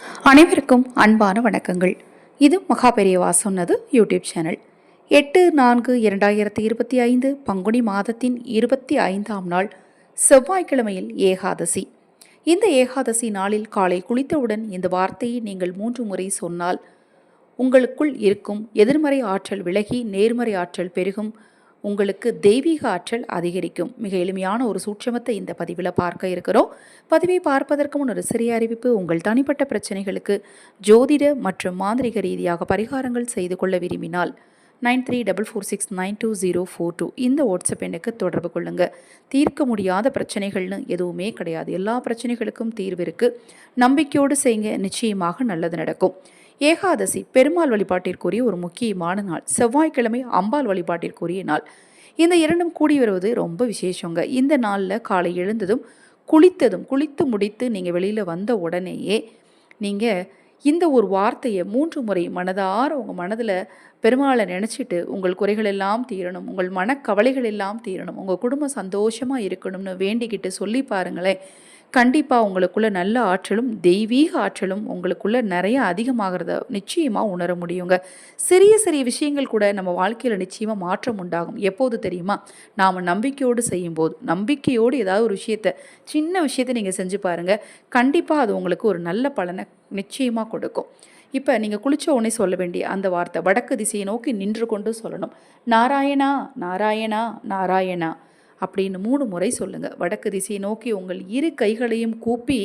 அனைவருக்கும் அன்பான வணக்கங்கள். இது மகாபெரியவா சொன்னது யூடியூப் சேனல். எட்டு நான்கு இரண்டாயிரத்தி இருபத்தி ஐந்து பங்குனி மாதத்தின் இருபத்தி ஐந்தாம் நாள் செவ்வாய்க்கிழமையில் ஏகாதசி. இந்த ஏகாதசி நாளில் காலை குளித்தவுடன் இந்த வார்த்தையை நீங்கள் மூன்று முறை சொன்னால் உங்களுக்குள் இருக்கும் எதிர்மறை ஆற்றல் விலகி நேர்மறை ஆற்றல் பெருகும். உங்களுக்கு தெய்வீக ஆற்றல் அதிகரிக்கும். மிக எளிமையான ஒரு சூட்சமத்தை இந்த பதிவில் பார்க்க இருக்கிறோம். பதிவை பார்ப்பதற்கு முன் ஒரு சிறிய அறிவிப்பு. உங்கள் தனிப்பட்ட பிரச்சனைகளுக்கு ஜோதிட மற்றும் மாந்திரிக ரீதியாக பரிகாரங்கள் செய்து கொள்ள விரும்பினால் nine three double four six nine two zero four two இந்த வாட்ஸ்அப் எண்ணுக்கு தொடர்பு கொள்ளுங்கள் தீர்க்க முடியாத பிரச்சனைகள்னு எதுவுமே கிடையாது. எல்லா பிரச்சனைகளுக்கும் தீர்வு இருக்குது நம்பிக்கையோடு செய்யுங்க. நிச்சயமாக நல்லது நடக்கும். ஏகாதசி பெருமாள் வழிபாட்டிற்குரிய ஒரு முக்கியமான நாள். செவ்வாய்க்கிழமை அம்பாள் வழிபாட்டிற்குரிய நாள். இந்த இரண்டும் கூடி வருவது ரொம்ப விசேஷங்க. இந்த நாளில் காலை எழுந்ததும் குளித்ததும் குளித்து முடித்து நீங்கள் வெளியில் வந்த உடனேயே நீங்கள் இந்த ஒரு வார்த்தையை மூன்று முறை மனதார உங்கள் மனதில் பெருமாளை நினச்சிட்டு உங்கள் குறைகள் எல்லாம் தீரணும் உங்கள் மனக்கவலைகள் எல்லாம் தீரணும் உங்கள் குடும்பம் சந்தோஷமாக இருக்கணும்னு வேண்டிக்கிட்டு சொல்லி பாருங்களேன். கண்டிப்பாக உங்களுக்குள்ள நல்ல ஆற்றலும் தெய்வீக ஆற்றலும் உங்களுக்குள்ள நிறைய அதிகமாகிறத நிச்சயமாக உணர முடியுங்க. சிறிய சிறிய விஷயங்கள் கூட நம்ம வாழ்க்கையில் நிச்சயமாக மாற்றம் உண்டாகும். எப்போது தெரியுமா? நாம் நம்பிக்கையோடு செய்யும்போது நம்பிக்கையோடு ஏதாவது ஒரு விஷயத்தை சின்ன விஷயத்தை நீங்கள் செஞ்சு பாருங்கள் கண்டிப்பாக அது உங்களுக்கு ஒரு நல்ல பலனை நிச்சயமாக கொடுக்கும். இப்போ நீங்கள் குளிச்ச உடனே சொல்ல வேண்டிய அந்த வார்த்தை வடக்கு திசையை நோக்கி நின்று கொண்டு சொல்லணும். நாராயணா நாராயணா நாராயணா. அப்படின்னு மூணு முறை சொல்லுங்கள் வடக்கு திசையை நோக்கி உங்கள் இரு கைகளையும் கூப்பி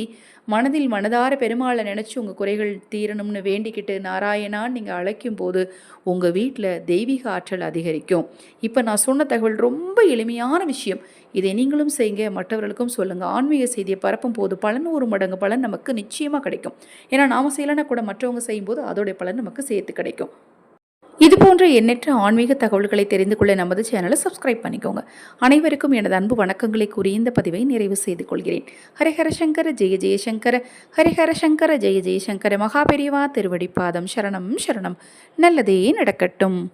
மனதில் மனதார பெருமாளை நினச்சி உங்கள் குறைகள் தீரணும்னு வேண்டிக்கிட்டு நாராயணான்னு நீங்கள் அழைக்கும் போது உங்கள் வீட்டில் தெய்வீக ஆற்றல் அதிகரிக்கும். இப்போ நான் சொன்ன தகவல் ரொம்ப எளிமையான விஷயம். இதை நீங்களும் செய்யுங்க மற்றவர்களுக்கும் சொல்லுங்கள் ஆன்மீக செய்தியை பரப்பும் போது பலன் ஒரு மடங்கு பலன் நமக்கு நிச்சயமாக கிடைக்கும். ஏன்னா நாம் செய்யலைன்னா கூட மற்றவங்க செய்யும்போது அதோடைய பலன் நமக்கு சேர்த்து கிடைக்கும். இது போன்ற எண்ணற்ற ஆன்மீக தகவல்களை தெரிந்து கொள்ள நமது சேனலை சப்ஸ்கிரைப் பண்ணிக்கோங்க. அனைவருக்கும் எனது அன்பு வணக்கங்களை கூறி இந்த பதிவை நிறைவு செய்து கொள்கிறேன். ஹரிஹர சங்கர ஜெய ஜெயசங்கர ஹரிஹர சங்கர ஜெய ஜெயசங்கர மகாபெரிவா திருவடிப்பாதம் சரணம் சரணம். நல்லதே நடக்கட்டும்.